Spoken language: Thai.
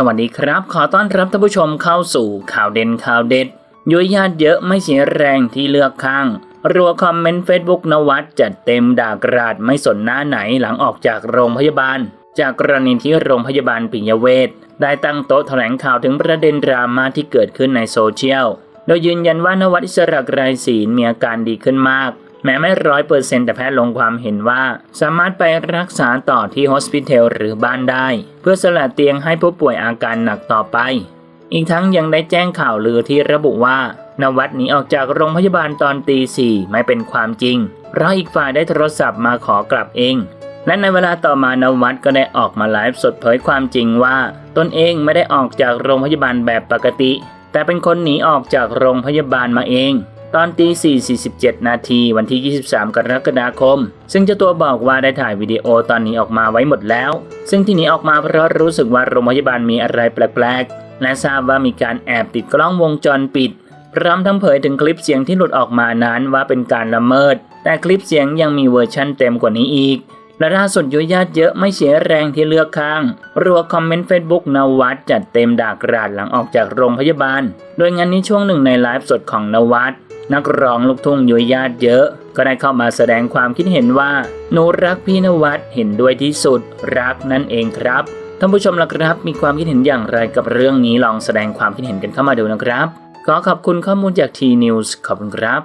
สวัสดีครับ ขอต้อนรับท่านผู้ชมเข้าสู่ข่าวเด่นข่าวเด็ดยุยญาติเยอะไม่เสียแรงที่เลือกข้าง รัวคอมเมนต์เฟซบุ๊กนวัดจัดเต็มด่ากราดไม่สนหน้าไหนหลังออกจากโรงพยาบาล จากกรณีที่โรงพยาบาลปิยเวชได้ตั้งโต๊ะแถลงข่าวถึงประเด็นดราม่าที่เกิดขึ้นในโซเชียล โดยยืนยันว่านวัดอิสระไกรศีลมีอาการดีขึ้นมาก แม้ไม่ร้อยเปอร์เซ็นต์แต่แพทย์ลงความเห็นว่า สามารถไปรักษาต่อที่โฮสพิทอลหรือบ้านได้ เพื่อสละเตียงให้ผู้ป่วยอาการหนักต่อไป อีกทั้งยังได้แจ้งข่าวลือที่ระบุว่า นวัดหนีออกจากโรงพยาบาลตอนตีสี่ไม่เป็นความจริงเพราะอีกฝ่ายได้โทรศัพท์มาขอกลับเอง และในเวลาต่อมานวัดก็ได้ออกมาไลฟ์สดเผยความจริงว่า ตนเองไม่ได้ออกจากโรงพยาบาลแบบปกติ แต่เป็นคนหนีออกจากโรงพยาบาลมาเอง ตอนตี 4 47 นาทีวันที่ 23 กรกฎาคม ซึ่งเจ้าตัวบอกว่าได้ถ่ายวิดีโอตอนนี้ออกมาไว้หมดแล้ว ซึ่งที่นี้ออกมาเพราะรู้สึกว่าโรงพยาบาลมีอะไรแปลกๆ และทราบว่ามีการแอบติดกล้องวงจรปิด พร้อมทั้งเผยถึงคลิปเสียงที่หลุดออกมานั้นว่าเป็นการละเมิด แต่คลิปเสียงยังมีเวอร์ชั่นเต็มกว่านี้อีก และล่าสุดยุยญาติเยอะไม่เสียแรงที่เลือกข้าง รัวคอมเมนต์เฟซบุ๊กนวัดจัดเต็มด่ากราดหลังออกจากโรงพยาบาล โดยงานนี้ช่วงหนึ่งในไลฟ์สดของนวัดนักร้องลูกทุ่งยุยญาติเยอะ ก็ได้เข้ามาแสดงความคิดเห็นว่าหนูรักพี่นวัดเห็นด้วยที่สุด รักนั่นเองครับท่านผู้ชมล่ะครับ มีความคิดเห็นอย่างไรกับเรื่องนี้ลองแสดงความคิดเห็นกันเข้ามาดูนะครับ ขอขอบคุณข้อมูลจากทีนิวส์ขอบคุณครับ